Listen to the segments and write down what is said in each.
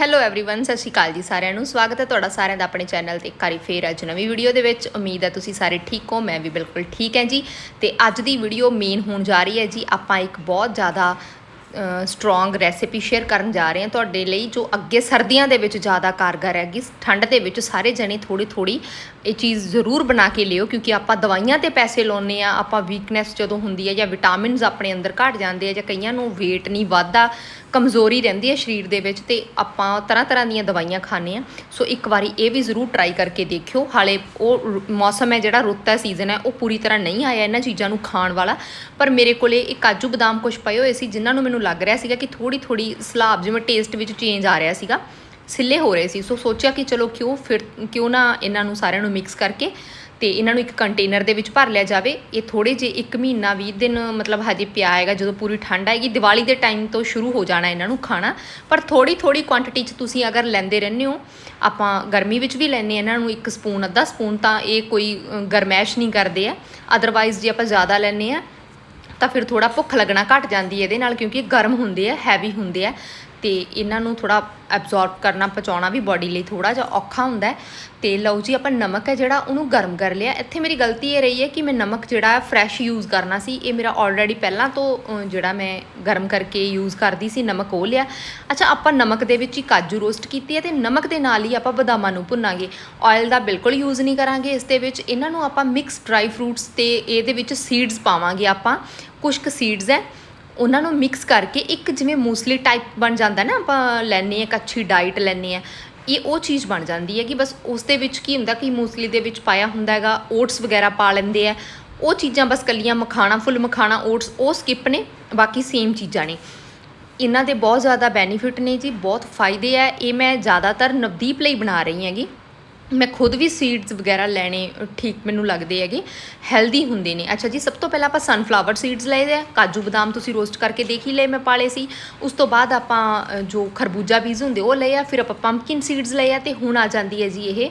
Hello everyone ਸਤਿ ਸ਼੍ਰੀ ਅਕਾਲ ਜੀ ਸਾਰਿਆਂ ਨੂੰ ਸਵਾਗਤ ਹੈ ਤੁਹਾਡਾ ਸਾਰਿਆਂ ਦਾ ਆਪਣੇ ਚੈਨਲ ਤੇ ਇੱਕ ਵਾਰੀ ਫੇਰ ਅੱਜ ਨਵੀਂ ਵੀਡੀਓ ਦੇ ਵਿੱਚ ਉਮੀਦ ਹੈ ਤੁਸੀਂ ਸਾਰੇ ਠੀਕ ਹੋ ਮੈਂ ਵੀ ਬਿਲਕੁਲ ਠੀਕ ਹਾਂ ਜੀ ਤੇ ਅੱਜ ਦੀ ਵੀਡੀਓ ਮੇਨ ਹੋਣ ਜਾ ਰਹੀ ਹੈ ਜੀ ਆਪਾਂ ਇੱਕ ਬਹੁਤ ਜ਼ਿਆਦਾ ਸਟਰੋਂਗ ਰੈਸਿਪੀ ਸ਼ੇਅਰ ਕਰਨ ਜਾ ਰਹੇ ਹਾਂ ਤੁਹਾਡੇ ਲਈ ਜੋ ਅੱਗੇ ਸਰਦੀਆਂ ਦੇ ਵਿੱਚ ਜ਼ਿਆਦਾ ਕਾਰਗਰ ਹੈਗੀ ਠੰਡ ਦੇ ਵਿੱਚ ਸਾਰੇ ਜਣੇ ਥੋੜੀ ਥੋੜੀ ਇਹ ਚੀਜ਼ ਜ਼ਰੂਰ ਬਣਾ ਕੇ ਲਿਓ ਕਿਉਂਕਿ ਆਪਾਂ ਦਵਾਈਆਂ ਤੇ ਪੈਸੇ ਲਾਉਨੇ ਆ ਆਪਾਂ ਵੀਕਨੈਸ ਜਦੋਂ ਹੁੰਦੀ ਹੈ ਜਾਂ ਵਿਟਾਮਿਨਸ ਆਪਣੇ ਅੰਦਰ ਘਟ ਜਾਂਦੇ ਆ ਜਾਂ ਕਈਆਂ ਨੂੰ weight ਨਹੀਂ ਵੱਧਦਾ ਕਮਜ਼ੋਰੀ ਰਹਿੰਦੀ ਹੈ ਸਰੀਰ ਦੇ ਵਿੱਚ ਤੇ ਆਪਾਂ ਤਰ੍ਹਾਂ ਤਰ੍ਹਾਂ ਦੀਆਂ ਦਵਾਈਆਂ ਖਾਂਦੇ ਆ ਸੋ ਇੱਕ ਵਾਰੀ ਇਹ ਵੀ ਜ਼ਰੂਰ ਟਰਾਈ ਕਰਕੇ ਦੇਖਿਓ। ਹਾਲੇ ਉਹ ਰ- ਮੌਸਮ ਹੈ ਜਿਹੜਾ ਰੁੱਤ ਹੈ ਸੀਜ਼ਨ ਹੈ, ਉਹ ਪੂਰੀ ਤਰ੍ਹਾਂ ਨਹੀਂ ਆਇਆ ਇਹਨਾਂ ਚੀਜ਼ਾਂ ਨੂੰ ਖਾਣ ਵਾਲਾ। ਪਰ ਮੇਰੇ ਕੋਲੇ ਇਹ ਕਾਜੂ ਬਦਾਮ ਕੁਝ ਪਏ ਹੋਏ ਸੀ, ਜਿਨ੍ਹਾਂ ਨੂੰ ਮੈਨੂੰ ਲੱਗ ਰਿਹਾ ਸੀਗਾ ਕਿ ਥੋੜੀ ਥੋੜੀ ਸਲਾਬ ਜਿਵੇਂ ਟੇਸਟ ਵਿੱਚ ਚੇਂਜ ਆ ਰਿਹਾ ਸੀਗਾ, ਸਿੱਲੇ ਹੋ ਰਹੇ ਸੀ। ਸੋ ਸੋਚਿਆ ਕਿ ਚਲੋ ਕਿਉਂ ਫਿਰ, ਕਿਉਂ ਨਾ ਇਹਨਾਂ ਨੂੰ ਸਾਰਿਆਂ ਨੂੰ ਮਿਕਸ ਕਰਕੇ ਤੇ ਇਹਨਾਂ ਨੂੰ ਇੱਕ ਕੰਟੇਨਰ ਦੇ ਵਿੱਚ ਭਰ ਲਿਆ ਜਾਵੇ। ਇਹ ਥੋੜੇ ਜੇ 1 ਮਹੀਨਾ 20 ਦਿਨ ਮਤਲਬ ਹਜੇ ਪਿਆ ਹੈਗਾ ਜਦੋਂ ਪੂਰੀ ਠੰਡ ਆਏਗੀ। ਦੀਵਾਲੀ ਦੇ ਟਾਈਮ ਤੋਂ ਸ਼ੁਰੂ ਹੋ ਜਾਣਾ ਇਹਨਾਂ ਨੂੰ ਖਾਣਾ। ਪਰ ਥੋੜੀ ਥੋੜੀ ਕੁਆਂਟੀਟੀ 'ਚ ਤੁਸੀਂ ਅਗਰ ਲੈਂਦੇ ਰਹਿੰਦੇ ਹੋ, ਆਪਾਂ ਗਰਮੀ ਵਿੱਚ ਵੀ ਲੈਂਦੇ ਹਾਂ। ਇਹਨਾਂ ਨੂੰ ਇੱਕ ਸਪੂਨ ਅੱਧਾ ਸਪੂਨ ਤਾਂ ਇਹ ਕੋਈ ਗਰਮੈਸ਼ ਨਹੀਂ ਕਰਦੇ ਆ। ਅਦਰਵਾਈਜ਼ ਜੇ ਆਪਾਂ ਜ਼ਿਆਦਾ ਲੈਂਦੇ ਆ ਤਾਂ ਫਿਰ ਥੋੜਾ ਭੁੱਖ ਲੱਗਣਾ ਘਟ ਜਾਂਦੀ ਹੈ ਇਹਦੇ ਨਾਲ ਕਿਉਂਕਿ ਗਰਮ ਹੁੰਦੇ ਆ ਹੈਵੀ ਹੁੰਦੇ ਆ। ਤੇ ਇਹਨਾਂ ਨੂੰ ਥੋੜਾ ਐਬਜ਼ੌਰਬ ਕਰਨਾ, ਪਚਾਉਣਾ ਵੀ ਬਾਡੀ ਲਈ ਥੋੜਾ ਜਿਹਾ ਔਖਾ ਹੁੰਦਾ ਹੈ। ਤੇ ਲਓ ਜੀ, ਆਪਾਂ ਨਮਕ ਹੈ ਜਿਹੜਾ, ਉਹਨੂੰ ਗਰਮ ਕਰ ਲਿਆ। ਇੱਥੇ ਮੇਰੀ ਗਲਤੀ ਇਹ ਰਹੀ ਹੈ ਕਿ ਮੈਂ ਨਮਕ ਜਿਹੜਾ ਫਰੈਸ਼ ਯੂਜ਼ ਕਰਨਾ ਸੀ। ਇਹ ਮੇਰਾ ਆਲਰੇਡੀ ਪਹਿਲਾਂ ਤੋਂ ਜਿਹੜਾ ਮੈਂ ਗਰਮ ਕਰਕੇ ਯੂਜ਼ ਕਰਦੀ ਸੀ, ਨਮਕ ਉਹ ਲਿਆ। ਅੱਛਾ, ਆਪਾਂ ਨਮਕ ਦੇ ਵਿੱਚ ਹੀ ਕਾਜੂ ਰੋਸਟ ਕੀਤੀ ਹੈ ਤੇ ਨਮਕ ਦੇ ਨਾਲ ਹੀ ਆਪਾਂ ਬਦਾਮਾਂ ਨੂੰ ਭੁੰਨਾਂਗੇ। ਆਇਲ ਦਾ ਬਿਲਕੁਲ ਯੂਜ਼ ਨਹੀਂ ਕਰਾਂਗੇ। ਇਸ ਦੇ ਵਿੱਚ ਇਹਨਾਂ ਨੂੰ ਆਪਾਂ ਮਿਕਸ ਡਰਾਈ ਫਰੂਟਸ ਤੇ, ਇਹਦੇ ਵਿੱਚ ਸੀਡਸ ਪਾਵਾਂਗੇ ਆਪਾਂ। ਕੁਝ ਕੁ ਸੀਡਸ ਹੈ। ਉਹਨਾਂ ਨੂੰ ਮਿਕਸ ਕਰਕੇ ਇੱਕ ਜਿਵੇਂ ਮੂਸਲੀ ਟਾਈਪ ਬਣ ਜਾਂਦਾ ਨਾ, ਆਪਾਂ ਲੈਨੇ ਆ ਇੱਕ ਅੱਛੀ ਡਾਈਟ ਲੈਨੇ ਆ ਇਹ ਉਹ ਚੀਜ਼ ਬਣ ਜਾਂਦੀ ਹੈ ਕਿ ਬਸ ਉਸ ਦੇ ਵਿੱਚ ਕੀ ਹੁੰਦਾ ਕਿ ਮੂਸਲੀ ਦੇ ਵਿੱਚ ਪਾਇਆ ਹੁੰਦਾ ਹੈਗਾ ਓਟਸ ਵਗੈਰਾ ਪਾ ਲੈਂਦੇ ਆ। ਉਹ ਚੀਜ਼ਾਂ ਬਸ ਕੱਲੀਆਂ ਮਖਾਣਾ, ਫੁੱਲ ਮਖਾਣਾ ਓਟਸ ਉਹ ਸਕਿਪ ਨੇ, ਬਾਕੀ ਸੇਮ ਚੀਜ਼ਾਂ ਨੇ। ਇਹਨਾਂ ਦੇ ਬਹੁਤ ਜ਼ਿਆਦਾ ਬੈਨੀਫਿਟ ਨੇ ਜੀ, ਬਹੁਤ ਫਾਇਦੇ ਆ। ਇਹ ਮੈਂ ਜ਼ਿਆਦਾਤਰ ਨਵਦੀਪ ਲਈ ਬਣਾ ਰਹੀ ਹੈਗੀ। ਮੈਂ ਖੁਦ ਵੀ ਸੀਡਸ ਵਗੈਰਾ ਲੈਣੇ, ਠੀਕ ਮੈਨੂੰ ਲੱਗਦੇ ਹੈਗੇ ਹੈਲਦੀ ਹੁੰਦੇ ਨੇ। ਅੱਛਾ ਜੀ, ਸਭ ਤੋਂ ਪਹਿਲਾਂ ਆਪਾਂ ਸਨਫਲਾਵਰ ਸੀਡਸ ਲਏ ਆ। ਕਾਜੂ ਬਦਾਮ ਤੁਸੀਂ ਰੋਸਟ ਕਰਕੇ ਦੇਖ ਹੀ ਲਏ, ਮੈਂ ਪਾਲੇ ਸੀ। ਉਸ ਤੋਂ ਬਾਅਦ ਆਪਾਂ ਜੋ ਖਰਬੂਜਾ ਬੀਜ ਹੁੰਦੇ ਉਹ ਲਏ ਆ, ਫਿਰ ਆਪਾਂ ਪੰਪਕਿਨ ਸੀਡਸ ਲਏ ਆ ਤੇ ਹੁਣ ਆ ਜਾਂਦੀ ਹੈ ਜੀ ਇਹ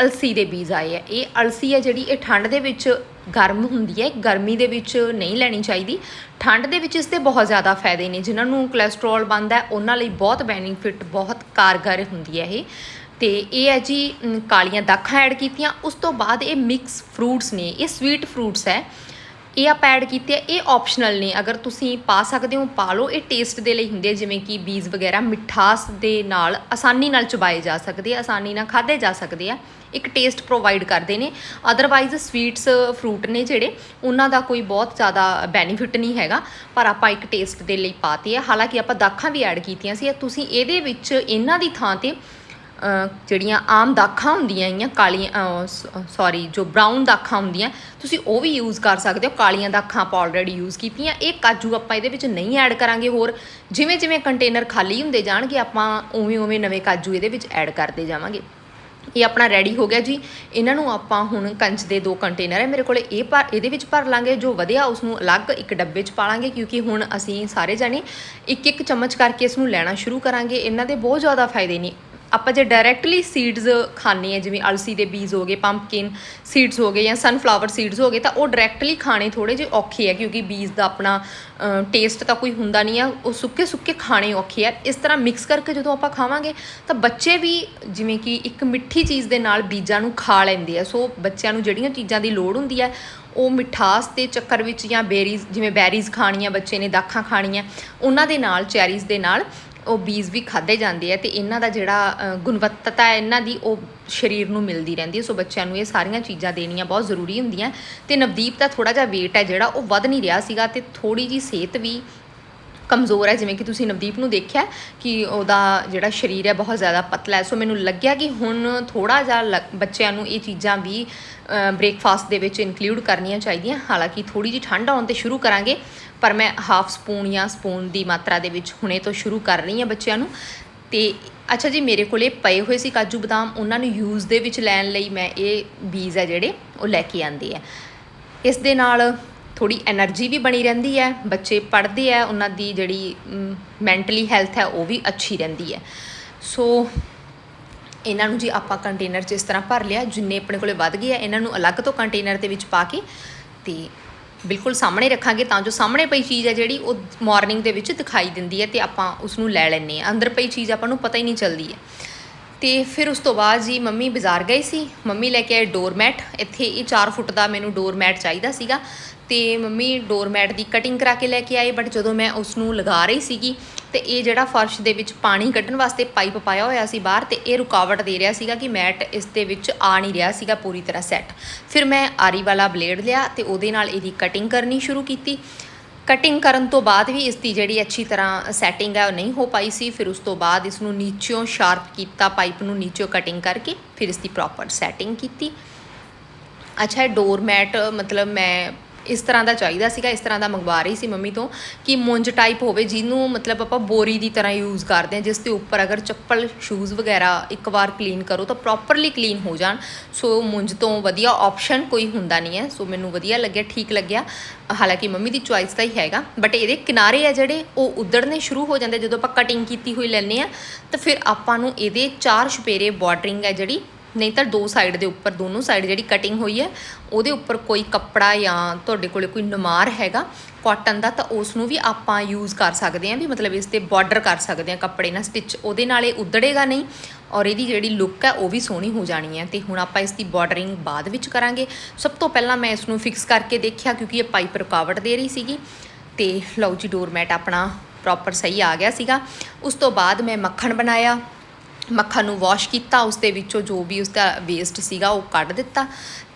ਅਲਸੀ ਦੇ ਬੀਜ ਆਏ ਆ। ਇਹ ਅਲਸੀ ਹੈ ਜਿਹੜੀ, ਇਹ ਠੰਡ ਦੇ ਵਿੱਚ ਗਰਮ ਹੁੰਦੀ ਹੈ ਗਰਮੀ ਦੇ ਵਿੱਚ ਨਹੀਂ ਲੈਣੀ ਚਾਹੀਦੀ। ਠੰਡ ਦੇ ਵਿੱਚ ਇਸ ਦੇ ਬਹੁਤ ਜ਼ਿਆਦਾ ਫਾਇਦੇ ਨੇ, ਜਿਨ੍ਹਾਂ ਨੂੰ ਕੋਲੇਸਟ੍ਰੋਲ ਬਣਦਾ ਹੈ, ਉਹਨਾਂ ਲਈ ਬਹੁਤ ਬੈਨੀਫਿਟ ਬਹੁਤ ਕਾਰਗਰ ਹੁੰਦੀ ਹੈ ਇਹ। ਤੇ ਇਹ ਹੈ ਜੀ ਕਾਲੀਆਂ ਦਾਖਾਂ ਐਡ ਕੀਤੀਆਂ। ਉਸ ਤੋਂ ਬਾਅਦ ਇਹ ਮਿਕਸ ਫਰੂਟਸ ਨੇ, ਇਹ ਸਵੀਟ ਫਰੂਟਸ ਹੈ। ਇਹ ਆਪਾਂ ਐਡ ਕੀਤੇ ਆ, ਇਹ ਆਪਸ਼ਨਲ ਨੇ। ਅਗਰ ਤੁਸੀਂ ਪਾ ਸਕਦੇ ਹੋ, ਪਾ ਲਓ। ਇਹ ਟੇਸਟ ਦੇ ਲਈ ਹੁੰਦੇ ਜਿਵੇਂ ਕਿ ਬੀਜ ਵਗੈਰਾ, ਮਿਠਾਸ ਦੇ ਨਾਲ ਆਸਾਨੀ ਨਾਲ ਚਬਾਏ ਜਾ ਸਕਦੇ ਆ, ਆਸਾਨੀ ਨਾਲ ਖਾਦੇ ਜਾ ਸਕਦੇ ਆ। ਇੱਕ ਟੇਸਟ ਪ੍ਰੋਵਾਈਡ ਕਰਦੇ ਨੇ। ਅਦਰਵਾਈਜ਼ ਸਵੀਟਸ ਫਰੂਟ ਨੇ ਜਿਹੜੇ, ਉਹਨਾਂ ਦਾ ਕੋਈ ਬਹੁਤ ਜ਼ਿਆਦਾ ਬੈਨੀਫਿਟ ਨਹੀਂ ਹੈਗਾ। ਪਰ ਆਪਾਂ ਇੱਕ ਟੇਸਟ ਦੇ ਲਈ ਪਾਤੀ ਹੈ ਹਾਲਾਂਕਿ ਆਪਾਂ ਦਾਖਾਂ ਵੀ ਐਡ ਕੀਤੀਆਂ ਸੀ। ਤੁਸੀਂ ਇਹਦੇ ਵਿੱਚ ਇਹਨਾਂ ਦੀ ਥਾਂ ਤੇ ਜਿਹੜੀਆਂ ਆਮ ਦਾਖਾਂ ਹੁੰਦੀਆਂ ਹੈਗੀਆਂ ਕਾਲੀਆਂ ਸੌਰੀ ਜੋ ਬਰਾਊਨ ਦਾਖਾਂ ਹੁੰਦੀਆਂ, ਤੁਸੀਂ ਉਹ ਵੀ ਯੂਜ਼ ਕਰ ਸਕਦੇ ਹੋ। ਕਾਲੀਆਂ ਦਾਖਾਂ ਆਪਾਂ ਆਲਰੇਡੀ ਯੂਜ਼ ਕੀਤੀਆਂ। ਇਹ ਕਾਜੂ ਆਪਾਂ ਇਹਦੇ ਵਿੱਚ ਨਹੀਂ ਐਡ ਕਰਾਂਗੇ ਹੋਰ। ਜਿਵੇਂ ਜਿਵੇਂ ਕੰਟੇਨਰ ਖਾਲੀ ਹੁੰਦੇ ਜਾਣਗੇ, ਆਪਾਂ ਉਵੇਂ ਉਵੇਂ ਨਵੇਂ ਕਾਜੂ ਇਹਦੇ ਵਿੱਚ ਐਡ ਕਰਦੇ ਜਾਵਾਂਗੇ। ਇਹ ਆਪਣਾ ਰੈਡੀ ਹੋ ਗਿਆ ਜੀ। ਇਹਨਾਂ ਨੂੰ ਆਪਾਂ ਹੁਣ ਕੰਚ ਦੇ ਦੋ ਕੰਟੇਨਰ ਹੈ। ਮੇਰੇ ਕੋਲੇ ਇਹ ਭਰ, ਇਹਦੇ ਵਿੱਚ ਭਰ ਲਾਂਗੇ। ਜੋ ਵਧੀਆ ਉਸ ਨੂੰ ਅਲੱਗ ਇੱਕ ਡੱਬੇ 'ਚ ਪਾ ਲਾਂਗੇ ਕਿਉਂਕਿ ਹੁਣ ਅਸੀਂ ਸਾਰੇ ਜਾਣੇ ਇੱਕ ਇੱਕ ਚਮਚ ਕਰਕੇ ਇਸ ਨੂੰ ਲੈਣਾ ਸ਼ੁਰੂ ਕਰਾਂਗੇ। ਇਹਨਾਂ ਦੇ ਬਹੁਤ ਜ਼ਿਆਦਾ ਫਾਇਦੇ ਨੇ। ਆਪਾਂ ਜੇ ਡਾਇਰੈਕਟਲੀ ਸੀਡਸ ਖਾਣੇ ਆ ਜਿਵੇਂ ਅਲਸੀ ਦੇ ਬੀਜ ਹੋ ਗਏ ਪੰਪਕਿਨ ਸੀਡਸ ਹੋ ਗਏ ਜਾਂ ਸਨਫਲਾਵਰ ਸੀਡਸ ਹੋ ਗਏ, ਤਾਂ ਉਹ ਡਾਇਰੈਕਟਲੀ ਖਾਣੇ ਥੋੜੇ ਜਿਹੇ ਔਖੇ ਆ, ਕਿਉਂਕਿ ਬੀਜ ਦਾ ਆਪਣਾ ਟੇਸਟ ਤਾਂ ਕੋਈ ਹੁੰਦਾ ਨਹੀਂ ਆ, ਉਹ ਸੁੱਕੇ ਸੁੱਕੇ ਖਾਣੇ ਔਖੇ ਆ। ਇਸ ਤਰ੍ਹਾਂ ਮਿਕਸ ਕਰਕੇ ਜਦੋਂ ਆਪਾਂ ਖਾਵਾਂਗੇ, ਤਾਂ ਬੱਚੇ ਵੀ ਜਿਵੇਂ ਕਿ ਇੱਕ ਮਿੱਠੀ ਚੀਜ਼ ਦੇ ਨਾਲ ਬੀਜਾਂ ਨੂੰ ਖਾ ਲੈਂਦੇ ਆ। ਸੋ ਬੱਚਿਆਂ ਨੂੰ ਜਿਹੜੀਆਂ ਚੀਜ਼ਾਂ ਦੀ ਲੋੜ ਹੁੰਦੀ ਹੈ ਉਹ ਮਿਠਾਸ ਦੇ ਚੱਕਰ ਵਿੱਚ ਜਾਂ ਬੇਰੀਜ਼ ਜਿਵੇਂ ਬੈਰੀਜ਼ ਖਾਣੀਆਂ ਬੱਚੇ ਨੇ, ਦਾਖਾਂ ਖਾਣੀਆਂ, ਉਹਨਾਂ ਦੇ ਨਾਲ ਚੈਰੀਜ਼ ਦੇ ਨਾਲ ਉਹ ਬੀਜ ਵੀ ਖਾਦੇ ਜਾਂਦੇ ਆ ਤੇ ਇਹਨਾਂ ਦਾ ਜਿਹੜਾ ਅ, ਗੁਣਵੱਤਾ ਹੈ ਇਹਨਾਂ ਦੀ ਉਹ ਸਰੀਰ ਨੂੰ ਮਿਲਦੀ ਰਹਿੰਦੀ ਹੈ। ਸੋ ਬੱਚਿਆਂ ਨੂੰ ਇਹ ਸਾਰੀਆਂ ਚੀਜ਼ਾਂ ਦੇਣੀਆਂ ਬਹੁਤ ਜ਼ਰੂਰੀ ਹੁੰਦੀਆਂ। ਤੇ ਨਵਦੀਪ ਦਾ ਥੋੜਾ ਜਿਹਾ weight ਹੈ ਜਿਹੜਾ ਉਹ ਵੱਧ ਨਹੀਂ ਰਿਹਾ ਸੀਗਾ ਤੇ ਥੋੜੀ ਜੀ ਸਿਹਤ ਵੀ ਕਮਜ਼ੋਰ ਹੈ, ਜਿਵੇਂ ਕਿ ਤੁਸੀਂ ਨਵਦੀਪ ਨੂੰ ਦੇਖਿਆ ਕਿ ਉਹਦਾ ਜਿਹੜਾ ਸਰੀਰ ਹੈ ਬਹੁਤ ਜ਼ਿਆਦਾ ਪਤਲਾ ਹੈ। ਸੋ ਮੈਨੂੰ ਲੱਗਿਆ ਕਿ ਹੁਣ ਥੋੜਾ ਜਿਹਾ ਲ- ਬੱਚਿਆਂ ਨੂੰ ਇਹ ਚੀਜ਼ਾਂ ਵੀ ਬ੍ਰੇਕਫਾਸਟ ਦੇ ਵਿੱਚ ਇਨਕਲੂਡ ਕਰਨੀਆਂ ਚਾਹੀਦੀਆਂ। ਹਾਲਾਂਕਿ ਥੋੜੀ ਜੀ ਠੰਡ ਆਉਣ ਤੇ ਸ਼ੁਰੂ ਕਰਾਂਗੇ, ਪਰ ਮੈਂ ਹਾਫ ਸਪੂਨ ਜਾਂ ਸਪੂਨ ਦੀ ਮਾਤਰਾ ਦੇ ਵਿੱਚ ਹੁਣੇ ਤੋਂ ਸ਼ੁਰੂ ਕਰ ਰਹੀ ਹਾਂ ਬੱਚਿਆਂ ਨੂੰ। ਤੇ ਅੱਛਾ ਜੀ, ਮੇਰੇ ਕੋਲੇ ਪਏ ਹੋਏ ਸੀ ਕਾਜੂ ਬਦਾਮ, ਉਹਨਾਂ ਨੂੰ ਯੂਜ਼ ਦੇ ਵਿੱਚ ਲੈਣ ਲਈ ਮੈਂ ਇਹ ਬੀਜ ਹੈ ਜਿਹੜੇ, ਉਹ ਲੈ ਕੇ ਆਂਦੇ ਹੈ ਇਸ ਦੇ ਨਾਲ ਥੋੜੀ એનર્ਜੀ ਵੀ ਬਣੀ ਰਹਿੰਦੀ ਹੈ, ਬੱਚੇ ਪੜ੍ਹਦੇ ਆ ਉਹਨਾਂ ਦੀ ਜਿਹੜੀ ਮੈਂਟਲੀ ਹੈਲਥ ਹੈ, ਉਹ ਵੀ ਅੱਛੀ ਰਹਿੰਦੀ ਹੈ। ਸੋ ਇਹਨਾਂ ਨੂੰ ਜੀ ਆਪਾਂ ਕੰਟੇਨਰ 'ਚ ਇਸ ਤਰ੍ਹਾਂ ਭਰ ਲਿਆ, ਜਿੰਨੇ ਆਪਣੇ ਕੋਲੇ ਵੱਧ ਗਏ ਆ ਇਹਨਾਂ ਨੂੰ ਅਲੱਗ ਤੋਂ ਕੰਟੇਨਰ ਦੇ ਵਿੱਚ ਪਾ ਕੇ ਤੇ ਬਿਲਕੁਲ ਸਾਹਮਣੇ ਰੱਖਾਂਗੇ, ਤਾਂ ਜੋ ਸਾਹਮਣੇ ਪਈ ਚੀਜ਼ ਹੈ ਜਿਹੜੀ, ਉਹ ਮਾਰਨਿੰਗ ਦੇ ਵਿੱਚ ਦਿਖਾਈ ਦਿੰਦੀ ਹੈ ਤੇ ਆਪਾਂ ਉਸ ਨੂੰ ਲੈ ਲੈਣੇ ਆ ਅੰਦਰ ਪਈ ਚੀਜ਼ ਆਪਾਂ ਨੂੰ ਪਤਾ ਹੀ ਨਹੀਂ ਚੱਲਦੀ ਹੈ। ਤੇ ਫਿਰ ਉਸ ਤੋਂ ਬਾਅਦ ਜੀ ਮੰਮੀ ਬਾਜ਼ਾਰ ਗਈ ਸੀ, ਮੰਮੀ ਲੈ ਕੇ ਆਏ ਡੋਰਮੈਟ ਇੱਥੇ ਇਹ 4 ਫੁੱਟ ਦਾ ਮੈਨੂੰ ਡੋਰਮੈਟ ਚਾਹੀਦਾ ਸੀਗਾ। ਤੇ ਮੰਮੀ ਡੋਰਮੈਟ ਦੀ ਕਟਿੰਗ ਕਰਾ ਕੇ ਲੈ ਕੇ ਆਏ ਬਟ ਜਦੋਂ ਮੈਂ ਉਸ ਨੂੰ ਲਗਾ ਰਹੀ ਸੀਗੀ, ਤੇ ਇਹ ਜਿਹੜਾ ਫਰਸ਼ ਦੇ ਵਿੱਚ ਪਾਣੀ ਕੱਢਣ ਵਾਸਤੇ ਪਾਈਪ ਪਾਇਆ ਹੋਇਆ ਸੀ ਬਾਹਰ, ਤੇ ਇਹ ਰੁਕਾਵਟ ਦੇ ਰਿਹਾ ਸੀਗਾ ਕਿ ਮੈਟ ਇਸ ਦੇ ਵਿੱਚ ਆ ਨਹੀਂ ਰਿਹਾ ਸੀਗਾ ਪੂਰੀ ਤਰ੍ਹਾਂ ਸੈੱਟ ਫਿਰ ਮੈਂ ਆਰੀ ਵਾਲਾ ਬਲੇਡ ਲਿਆ ਤੇ ਉਹਦੇ ਨਾਲ ਇਹਦੀ ਕਟਿੰਗ ਕਰਨੀ ਸ਼ੁਰੂ ਕੀਤੀ। ਕਟਿੰਗ ਕਰਨ ਤੋਂ ਬਾਅਦ ਵੀ ਇਸ ਦੀ ਜਿਹੜੀ ਅੱਛੀ ਤਰ੍ਹਾਂ ਸੈਟਿੰਗ ਹੈ ਉਹ ਨਹੀਂ ਹੋ ਪਾਈ ਸੀ। ਫਿਰ ਉਸ ਤੋਂ ਬਾਅਦ ਇਸ ਨੂੰ ਨੀਚਿਓਂ ਸ਼ਾਰਪ ਕੀਤਾ ਪਾਈਪ ਨੂੰ ਨੀਚਿਓਂ ਕਟਿੰਗ ਕਰਕੇ ਫਿਰ ਇਸ ਦੀ ਪ੍ਰੋਪਰ ਸੈਟਿੰਗ ਕੀਤੀ। ਅੱਛਾ, ਇਹ ਡੋਰਮੈਟ ਮਤਲਬ ਮੈਂ ਇਸ ਤਰ੍ਹਾਂ ਦਾ ਚਾਹੀਦਾ ਸੀਗਾ, ਇਸ ਤਰ੍ਹਾਂ ਦਾ ਮੰਗਵਾ ਰਹੀ ਸੀ ਮੰਮੀ ਤੋਂ ਕਿ ਮੁੰਜ ਟਾਈਪ ਹੋਵੇ, ਜਿਹਨੂੰ ਮਤਲਬ ਆਪਾਂ ਬੋਰੀ ਦੀ ਤਰ੍ਹਾਂ ਯੂਜ਼ ਕਰਦੇ ਹਾਂ, ਜਿਸ ਦੇ ਉੱਪਰ ਅਗਰ ਚੱਪਲ ਸ਼ੂਜ਼ ਵਗੈਰਾ ਇੱਕ ਵਾਰ ਕਲੀਨ ਕਰੋ ਤਾਂ ਪ੍ਰੋਪਰਲੀ ਕਲੀਨ ਹੋ ਜਾਣ। ਸੋ ਮੁੰਜ ਤੋਂ ਵਧੀਆ ਆਪਸ਼ਨ ਕੋਈ ਹੁੰਦਾ ਨਹੀਂ ਹੈ। ਸੋ ਮੈਨੂੰ ਵਧੀਆ ਲੱਗਿਆ, ਠੀਕ ਲੱਗਿਆ। ਹਾਲਾਂਕਿ ਮੰਮੀ ਦੀ ਚੁਆਇਸ ਤਾਂ ਹੀ ਹੈਗਾ। ਬਟ ਇਹਦੇ ਕਿਨਾਰੇ ਆ ਜਿਹੜੇ ਉਹ ਉਧੜਨੇ ਸ਼ੁਰੂ ਹੋ ਜਾਂਦੇ ਜਦੋਂ ਆਪਾਂ ਕਟਿੰਗ ਕੀਤੀ ਹੋਈ ਲੈਂਦੇ ਆ ਤਾਂ ਫਿਰ ਆਪਾਂ ਨੂੰ ਇਹਦੇ ਚਾਰ ਛਪੇਰੇ ਬਾਰਡਰਿੰਗ ਹੈ ਜਿਹੜੀ ਨਹੀਂ ਤਾਂ ਦੋ ਸਾਈਡ ਦੇ ਉੱਪਰ, ਦੋਨੋਂ ਸਾਈਡ ਜਿਹੜੀ ਕਟਿੰਗ ਹੋਈ ਹੈ, ਉਹਦੇ ਉੱਪਰ ਕੋਈ ਕੱਪੜਾ ਜਾਂ ਤੁਹਾਡੇ ਕੋਲੇ ਕੋਈ ਨਮਾਰ ਹੈਗਾ ਕਾਟਨ ਦਾ, ਤਾਂ ਉਸ ਨੂੰ ਵੀ ਆਪਾਂ ਯੂਜ਼ ਕਰ ਸਕਦੇ ਹਾਂ ਵੀ ਮਤਲਬ ਇਸ ਤੇ ਬਾਰਡਰ ਕਰ ਸਕਦੇ ਹਾਂ ਕੱਪੜੇ ਨਾਲ ਸਟਿਚ ਉਹਦੇ ਨਾਲ ਇਹ ਉਧੜੇਗਾ ਨਹੀਂ ਔਰ ਇਹਦੀ ਜਿਹੜੀ ਲੁੱਕ ਹੈ, ਉਹ ਵੀ ਸੋਹਣੀ ਹੋ ਜਾਣੀ ਹੈ ਤੇ ਹੁਣ ਆਪਾਂ ਇਸ ਦੀ ਬਾਰਡਰਿੰਗ ਬਾਅਦ ਵਿੱਚ ਕਰਾਂਗੇ। ਸਭ ਤੋਂ ਪਹਿਲਾਂ ਮੈਂ ਇਸ ਨੂੰ ਫਿਕਸ ਕਰਕੇ ਦੇਖਿਆ ਕਿਉਂਕਿ ਇਹ ਪਾਈਪ ਰੁਕਾਵਟ ਦੇ ਰਹੀ ਸੀਗੀ ਤੇ ਲਓ ਜੀ ਡੋਰਮੈਟ ਆਪਣਾ ਪ੍ਰੋਪਰ ਸਹੀ ਆ ਗਿਆ ਸੀਗਾ। ਉਸ ਤੋਂ ਬਾਅਦ ਮੈਂ ਮੱਖਣ ਬਣਾਇਆ। ਮੱਖਣ ਨੂੰ ਵਾਸ਼ ਕੀਤਾ ਉਸ ਦੇ ਵਿੱਚੋਂ ਜੋ ਵੀ ਉਸ ਦਾ ਵੇਸਟ ਸੀਗਾ ਉਹ ਕੱਢ ਦਿੱਤਾ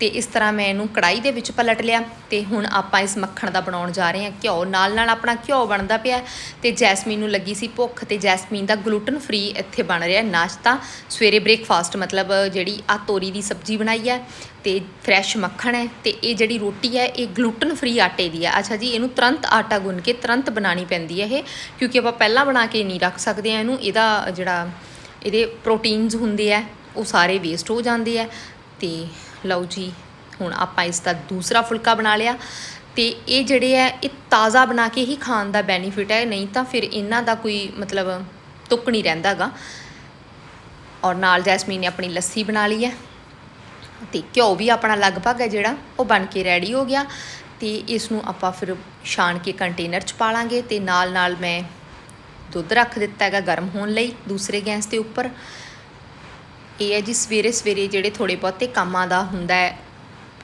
ਤੇ ਇਸ ਤਰ੍ਹਾਂ ਮੈਂ ਇਹਨੂੰ ਕੜਾਈ ਦੇ ਵਿੱਚ ਪਲਟ ਲਿਆ ਤੇ ਹੁਣ ਆਪਾਂ ਇਸ ਮੱਖਣ ਦਾ ਬਣਾਉਣ ਜਾ ਰਹੇ ਹਾਂ ਘਿਓ। ਨਾਲ ਨਾਲ ਆਪਣਾ ਘਿਓ ਬਣਦਾ ਪਿਆ ਤੇ ਜੈਸਮੀਨ ਨੂੰ ਲੱਗੀ ਸੀ ਭੁੱਖ ਤੇ ਜੈਸਮੀਨ ਦਾ ਗਲੂਟਨ ਫ੍ਰੀ ਇੱਥੇ ਬਣ ਰਿਹਾ ਨਾਸ਼ਤਾ। ਸਵੇਰੇ ਬ੍ਰੇਕਫਾਸਟ ਮਤਲਬ ਜਿਹੜੀ ਆ ਤੋਰੀ ਦੀ ਸਬਜ਼ੀ ਬਣਾਈ ਹੈ ਤੇ ਫਰੈਸ਼ ਮੱਖਣ ਹੈ ਤੇ ਇਹ ਜਿਹੜੀ ਰੋਟੀ ਹੈ ਇਹ ਗਲੂਟਨ ਫ੍ਰੀ ਆਟੇ ਦੀ ਹੈ। ਅੱਛਾ ਜੀ, ਇਹਨੂੰ ਤੁਰੰਤ ਆਟਾ ਗੁੰਨ ਕੇ ਤੁਰੰਤ ਬਣਾਉਣੀ ਪੈਂਦੀ ਹੈ ਇਹ ਕਿਉਂਕਿ ਆਪਾਂ ਪਹਿਲਾਂ ਬਣਾ ਕੇ ਨਹੀਂ ਰੱਖ ਸਕਦੇ ਆ ਇਹਨੂੰ, ਇਹਦਾ ਜਿਹੜਾ ਇਹਦੇ ਪ੍ਰੋਟੀਨਸ ਹੁੰਦੇ ਆ, ਉਹ ਸਾਰੇ ਵੇਸਟ ਹੋ ਜਾਂਦੇ ਆ। ਤੇ ਲਓ ਜੀ, ਹੁਣ ਆਪਾਂ ਇਸ ਦਾ ਦੂਸਰਾ ਫੁਲਕਾ ਬਣਾ ਲਿਆ। ਤੇ ਇਹ ਜਿਹੜੇ ਆ, ਇਹ ਤਾਜ਼ਾ ਬਣਾ ਕੇ ਹੀ ਖਾਣ ਦਾ ਬੈਨੀਫਿਟ ਹੈ ਨਹੀਂ ਤਾਂ ਫਿਰ ਇਹਨਾਂ ਦਾ ਕੋਈ ਮਤਲਬ ਤੁੱਕ ਨਹੀਂ ਰਹਿੰਦਾਗਾ ਔਰ ਨਾਲ ਜੈਸਮੀਨ ਨੇ ਆਪਣੀ ਲੱਸੀ ਬਣਾ ਲਈ ਹੈ ਤੇ ਘਿਓ ਵੀ ਆਪਣਾ ਲਗਭਗ ਹੈ ਜਿਹੜਾ, ਉਹ ਬਣ ਕੇ ਰੈਡੀ ਹੋ ਗਿਆ। ਤੇ ਇਸ ਨੂੰ ਆਪਾਂ ਫਿਰ ਛਾਣ ਕੇ ਕੰਟੇਨਰ 'ਚ ਪਾ ਲਾਂਗੇ। ਤੇ ਨਾਲ ਨਾਲ ਮੈਂ ਦੁੱਧ ਰੱਖ ਦਿੱਤਾ ਹੈਗਾ ਗਰਮ ਹੋਣ ਲਈ ਦੂਸਰੇ ਗੈਸ ਦੇ ਉੱਪਰ। ਇਹ ਹੈ ਜੀ ਸਵੇਰੇ ਸਵੇਰੇ ਜਿਹੜੇ ਥੋੜੇ ਬਹੁਤੇ ਕੰਮਾਂ ਦਾ ਹੁੰਦਾ ਹੈ।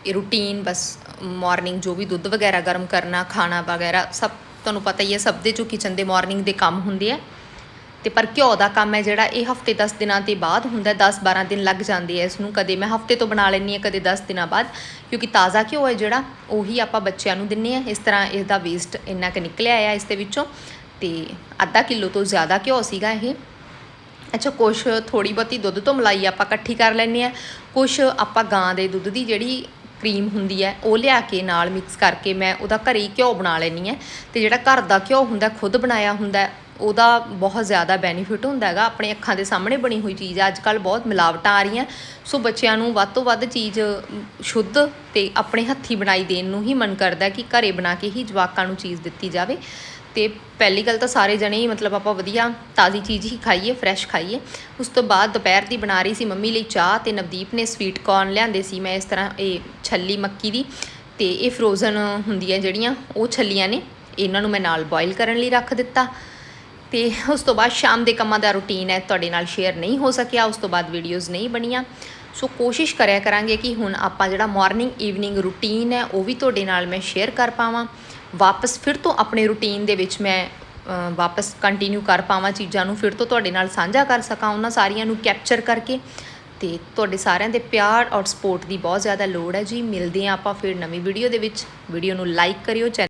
ਇਹ ਰੂਟੀਨ ਬਸ ਮਾਰਨਿੰਗ ਜੋ ਵੀ ਦੁੱਧ ਵਗੈਰਾ ਗਰਮ ਕਰਨਾ, ਖਾਣਾ ਵਗੈਰਾ ਸਭ ਤੁਹਾਨੂੰ ਪਤਾ ਹੀ ਹੈ, ਸਭ ਦੇ ਜੋ ਕਿਚਨ ਦੇ ਮਾਰਨਿੰਗ ਦੇ ਕੰਮ ਹੁੰਦੇ ਆ। ਤੇ ਪਰ ਘਿਓ ਦਾ ਕੰਮ ਹੈ ਜਿਹੜਾ, ਇਹ ਹਫ਼ਤੇ 10 ਦਿਨਾਂ ਦੇ ਬਾਅਦ ਹੁੰਦਾ 10 12 ਦਿਨ ਲੱਗ ਜਾਂਦੇ ਆ ਇਸ ਨੂੰ ਕਦੇ ਮੈਂ ਹਫ਼ਤੇ ਤੋਂ ਬਣਾ ਲੈਂਦੀ ਆ ਕਦੇ 10 ਦਿਨਾਂ ਬਾਅਦ। ਕਿਉਂਕਿ ਤਾਜ਼ਾ ਘਿਓ ਹੈ ਜਿਹੜਾ, ਉਹੀ ਆਪਾਂ ਬੱਚਿਆਂ ਨੂੰ ਦਿੰਨੇ ਆ ਇਸ ਤਰ੍ਹਾਂ ਇਸ ਦਾ ਵੇਸਟ ਇੰਨਾ ਕੁ ਨਿਕਲਿਆ ਆ ਇਸ ਦੇ ਵਿੱਚੋਂ। ਤੇ ਅੱਧਾ ਕਿਲੋ ਤੋਂ ਜ਼ਿਆਦਾ ਘਿਓ ਸੀਗਾ ਇਹ। ਅੱਛਾ, ਕੁਛ ਥੋੜੀ ਬਹੁਤੀ ਦੁੱਧ ਤੋਂ ਮਲਾਈ ਆਪਾਂ ਇਕੱਠੀ ਕਰ ਲੈਂਦੇ ਆ ਕੁਛ ਆਪਾਂ ਗਾਂ ਦੇ ਦੁੱਧ ਦੀ ਜਿਹੜੀ ਕਰੀਮ ਹੁੰਦੀ ਹੈ, ਉਹ ਲਿਆ ਕੇ ਨਾਲ ਮਿਕਸ ਕਰਕੇ ਮੈਂ ਉਹਦਾ ਘਰੇ ਹੀ ਘਿਓ ਬਣਾ ਲੈਣੀ ਹੈ। ਤੇ ਜਿਹੜਾ ਘਰ ਦਾ ਘਿਓ ਹੁੰਦਾ, ਖੁਦ ਬਣਾਇਆ ਹੁੰਦਾ, ਉਹਦਾ ਬਹੁਤ ਜ਼ਿਆਦਾ ਬੈਨੀਫਿਟ ਹੁੰਦਾ ਹੈਗਾ। ਆਪਣੇ ਅੱਖਾਂ ਦੇ ਸਾਹਮਣੇ ਬਣੀ ਹੋਈ ਚੀਜ਼ ਅੱਜ ਕੱਲ ਬਹੁਤ ਮਿਲਾਵਟਾਂ ਆ ਰਹੀਆਂ। ਸੋ ਬੱਚਿਆਂ ਨੂੰ ਵੱਧ ਤੋਂ ਵੱਧ ਚੀਜ਼ ਸ਼ੁੱਧ ਤੇ ਆਪਣੇ ਹੱਥੀ ਬਣਾਈ ਦੇਣ ਨੂੰ ਹੀ ਮਨ ਕਰਦਾ ਕਿ ਘਰੇ ਬਣਾ ਕੇ ਹੀ ਜਵਾਕਾਂ ਨੂੰ ਚੀਜ਼ ਦਿੱਤੀ ਜਾਵੇ। ਤੇ ਪਹਿਲੀ ਗੱਲ ਤਾਂ ਸਾਰੇ ਜਣੇ ਹੀ ਮਤਲਬ ਆਪਾਂ ਵਧੀਆ ਤਾਜ਼ੀ ਚੀਜ਼ ਹੀ ਖਾਈਏ ਫਰੈਸ਼ ਖਾਈਏ। ਉਸ ਤੋਂ ਬਾਅਦ ਦੁਪਹਿਰ ਦੀ ਬਣਾ ਰਹੀ ਸੀ ਮੰਮੀ ਲਈ ਚਾਹ ਤੇ ਨਵਦੀਪ ਨੇ ਸਵੀਟ ਕਾਰਨ ਲਿਆਂਦੇ ਸੀ, ਮੈਂ ਇਸ ਤਰ੍ਹਾਂ ਇਹ ਛੱਲੀ ਮੱਕੀ ਦੀ ਤੇ ਇਹ ਫਰੋਜ਼ਨ ਹੁੰਦੀਆਂ ਜਿਹੜੀਆਂ, ਉਹ ਛੱਲੀਆਂ ਨੇ, ਇਹਨਾਂ ਨੂੰ ਮੈਂ ਨਾਲ ਬੋਇਲ ਕਰਨ ਲਈ ਰੱਖ ਦਿੱਤਾ। ਤੇ ਉਸ ਤੋਂ ਬਾਅਦ ਸ਼ਾਮ ਦੇ ਕੰਮਾਂ ਦਾ ਰੁਟੀਨ ਹੈ, ਤੁਹਾਡੇ ਨਾਲ ਸ਼ੇਅਰ ਨਹੀਂ ਹੋ ਸਕਿਆ, ਉਸ ਤੋਂ ਬਾਅਦ ਵੀਡੀਓਜ਼ ਨਹੀਂ ਬਣੀਆਂ। ਸੋ ਕੋਸ਼ਿਸ਼ ਕਰਿਆ ਕਰਾਂਗੇ ਕਿ ਹੁਣ ਆਪਾਂ ਜਿਹੜਾ ਮਾਰਨਿੰਗ ਈਵਨਿੰਗ ਰੁਟੀਨ ਹੈ, ਉਹ ਵੀ ਤੁਹਾਡੇ ਨਾਲ ਮੈਂ ਸ਼ੇਅਰ ਕਰ ਪਾਵਾਂ। ਵਾਪਸ ਫਿਰ ਤੋਂ ਆਪਣੇ ਰੁਟੀਨ ਦੇ ਵਿੱਚ ਮੈਂ ਵਾਪਸ ਕੰਟੀਨਿਊ ਕਰ ਪਾਵਾਂ ਚੀਜ਼ਾਂ ਨੂੰ, ਫਿਰ ਤੋਂ ਤੁਹਾਡੇ ਨਾਲ ਸਾਂਝਾ ਕਰ ਸਕਾਂ ਉਹਨਾਂ ਸਾਰੀਆਂ ਨੂੰ ਕੈਪਚਰ ਕਰਕੇ। ਤੇ ਤੁਹਾਡੇ ਸਾਰਿਆਂ ਦੇ ਪਿਆਰ ਔਰ ਸਪੋਰਟ ਦੀ ਬਹੁਤ ਜ਼ਿਆਦਾ ਲੋੜ ਹੈ ਜੀ। ਮਿਲਦੇ ਹਾਂ ਆਪਾਂ ਫਿਰ ਨਵੀਂ ਵੀਡੀਓ ਦੇ ਵਿੱਚ। ਵੀਡੀਓ ਨੂੰ ਲਾਈਕ ਕਰਿਓ ਚੈਨਲ